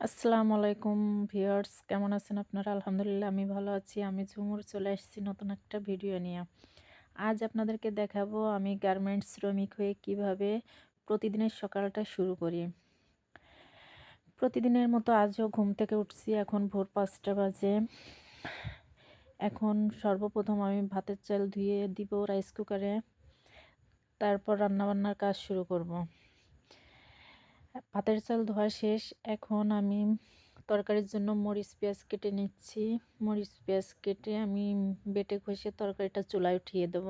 আসসালামু আলাইকুম ভিউয়ার্স, কেমন আছেন আপনারা? আলহামদুলিল্লাহ, আমি ভালো আছি। আমি ঝুমুর চলে এসেছি নতুন একটা ভিডিও নিয়ে। আজ আপনাদেরকে দেখাবো আমি গার্মেন্টস শ্রমিক হয়ে কীভাবে প্রতিদিনের সকালটা শুরু করি। প্রতিদিনের মতো আজও ঘুম থেকে উঠছি, এখন ভোর পাঁচটা বাজে। এখন সর্বপ্রথম আমি ভাতের চাল ধুয়ে দিব রাইস কুকারে তারপর রান্নাবান্নার কাজ শুরু করব। ভাতের চাল ধোয়া শেষ। এখন আমি তরকারির জন্য মরিচ পেঁয়াজ কেটে নিচ্ছি। মরিচ পেঁয়াজ কেটে আমি বেটে ঘষে তরকারিটা চুলায় উঠিয়ে দেব।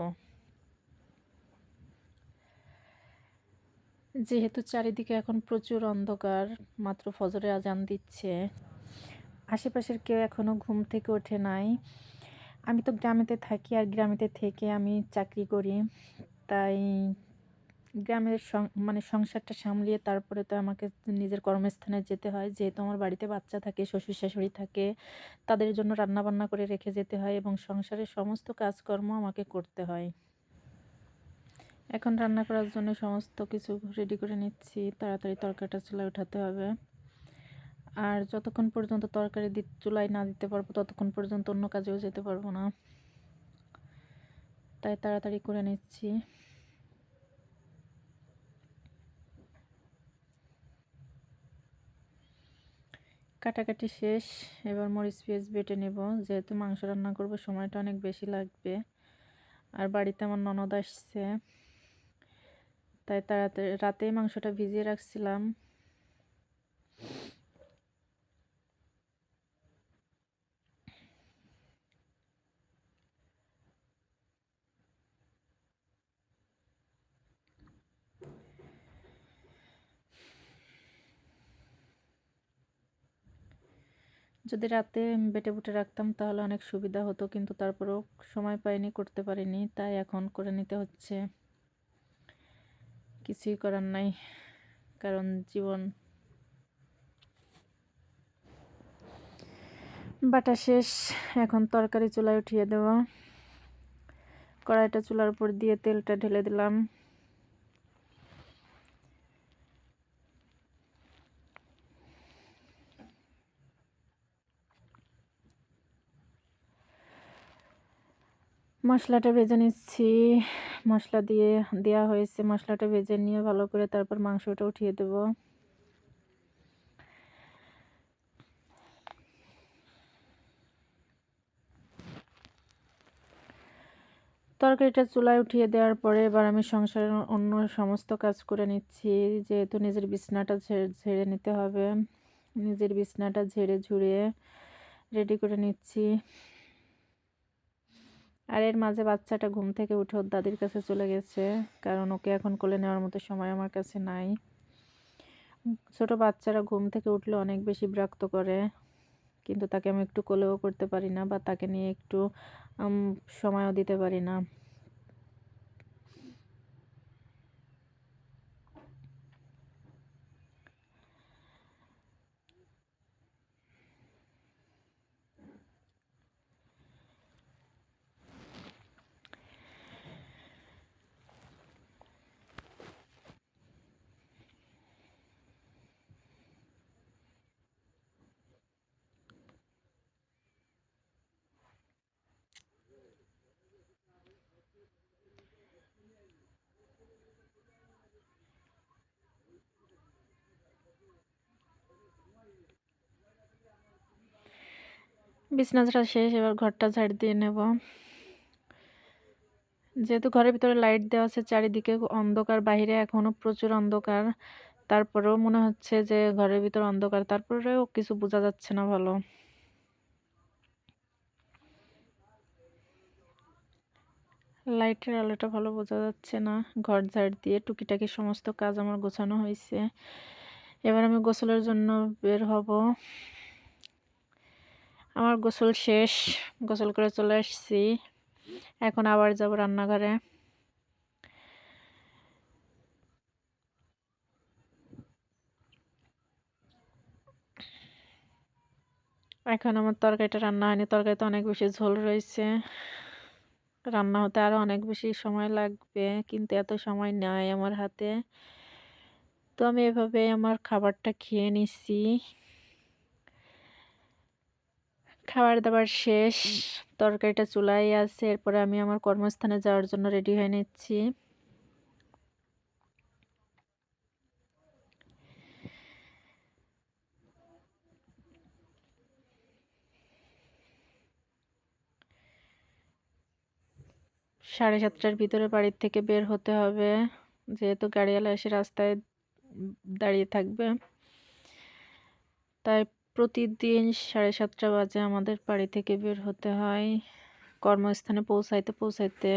যেহেতু চারিদিকে এখন প্রচুর অন্ধকার, মাত্র ফজরে আজান দিচ্ছে। আশেপাশের কেউ এখনও ঘুম থেকে ওঠে নাই। আমি তো গ্রামেতে থাকি আর গ্রামেতে থেকে আমি চাকরি করি। তাই গ্রামের মানে সংসারটা সামলিয়ে তারপরে তো আমাকে নিজের কর্মস্থানে যেতে হয়। যেহেতু আমার বাড়িতে বাচ্চা থাকে শ্বশুর শাশুড়ি থাকে, তাদের জন্য রান্না বান্না করে রেখে যেতে হয় এবং সংসারের সমস্ত কাজকর্ম আমাকে করতে হয়। এখন রান্না করার জন্য সমস্ত কিছু রেডি করে নিচ্ছি। তাড়াতাড়ি তরকারিটা চুলায় উঠাতে হবে। আর যতক্ষণ পর্যন্ত তরকারি দি, চুলায় না দিতে পারব, ততক্ষণ পর্যন্ত অন্য কাজেও যেতে পারব না। তাই তাড়াতাড়ি করে নিচ্ছি। কাটাকাটি শেষ, এবার মরিচ পেঁয়াজ বেটে নেব। যেহেতু মাংস রান্না করব, সময়টা অনেক বেশি লাগবে। আর বাড়িতে আমার ননদ আসছে, তাই তাড়াতাড়ি, রাতেই মাংসটা ভিজিয়ে রাখছিলাম। যদি রাতে বেটে বুটে রাখতাম তাহলে অনেক সুবিধা হতো, কিন্তু তারপরেও সময় পাইনি, করতে পারিনি, তাই এখন করে নিতে হচ্ছে। কিছুই করার নাই, কারণ জীবন বাটা শেষ। এখন তরকারি চুলায় উঠিয়ে দেওয়া কড়াইটা চুলার উপর দিয়ে তেলটা ঢেলে দিলাম। মশলাটা ভেজে নিচ্ছি। মশলা দিয়ে দেওয়া হয়েছে। মশলাটা ভেজে নিয়ে ভালো করে তারপর মাংসটা উঠিয়ে দেব। তরকারিটা চুলায় উঠিয়ে দেওয়ার পরে এবার আমি সংসারের অন্য সমস্ত কাজ করে নিচ্ছি। যেহেতু নিজের বিছনাটা ঝেড়ে নিতে হবে। নিজের বিছনাটা ঝেড়ে ঝুড়িয়ে রেডি করে নিচ্ছি। আর এর মাঝে বাচ্চাটা ঘুম থেকে উঠে ওর দাদির কাছে চলে গেছে, কারণ ওকে এখন কোলে নেওয়ার মতো সময় আমার কাছে নাই। ছোট বাচ্চারা ঘুম থেকে উঠলে অনেক বেশি বিরক্ত করে, কিন্তু তাকে আমি একটু কোলেও করতে পারি না বা তাকে নিয়ে একটু সময়ও দিতে পারি না। বিছনা ঝাড়া শেষ, এবার ঘরটা ঝাড় দিয়ে নেব। যেহেতু ঘরের ভিতরে লাইট দেওয়া আছে, চারিদিকে অন্ধকার বাহিরে এখনও প্রচুর অন্ধকার। তারপরেও মনে হচ্ছে যে ঘরের ভিতর অন্ধকার, তারপরেও কিছু বোঝা যাচ্ছে না ভালো। লাইটের আলোটা ভালো বোঝা যাচ্ছে না। ঘর ঝাড় দিয়ে টুকিটাকি সমস্ত কাজ আমার গোছানো হয়েছে। এবার আমি গোসলের জন্য বের হব। আমার গোসল শেষ, গোসল করে চলে আসছি। এখন আবার যাব রান্নাঘরে। এখন আমার তরকারিটা রান্না হয়নি, তরকারিতে অনেক বেশি ঝোল রয়েছে। রান্না হতে আরও অনেক বেশি সময় লাগবে, কিন্তু এত সময় নাই আমার হাতে। তো আমি এভাবে আমার খাবারটা খেয়ে নিছি। খাবার দাবার শেষ তরকারিটা চুলাই আছে এরপরে আমি আমার কর্মস্থানে যাওয়ার জন্য রেডি হয়ে নিচ্ছি। সাড়ে সাতটার ভিতরে বাড়ির থেকে বের হতে হবে যেহেতু গাড়িওয়ালা এসে রাস্তায় দাঁড়িয়ে থাকবে। তাই প্রতিদিন সাড়ে সাতটা বাজে আমাদের বাড়ি থেকে বের হতে হয়। কর্মস্থানে পৌঁছাইতে পৌঁছাইতে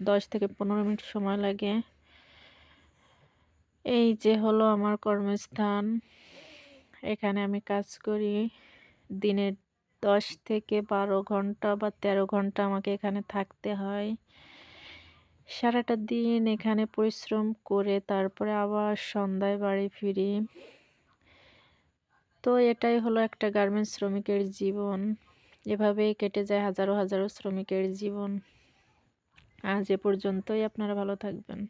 দশ থেকে পনেরো মিনিট সময় লাগে। এই যে হলো আমার কর্মস্থান। এখানে আমি কাজ করি। দিনের দশ থেকে বারো ঘণ্টা বা তেরো ঘণ্টা আমাকে এখানে থাকতে হয়। সারাটা দিন এখানে পরিশ্রম করে তারপরে আবার সন্ধ্যায় বাড়ি ফিরি। তো এটাই হলো একটা গার্মেন্টস শ্রমিকের জীবন। এভাবেই কেটে যায় হাজারো হাজারো শ্রমিকের জীবন। আজ এ পর্যন্তই, আপনারা ভালো থাকবেন।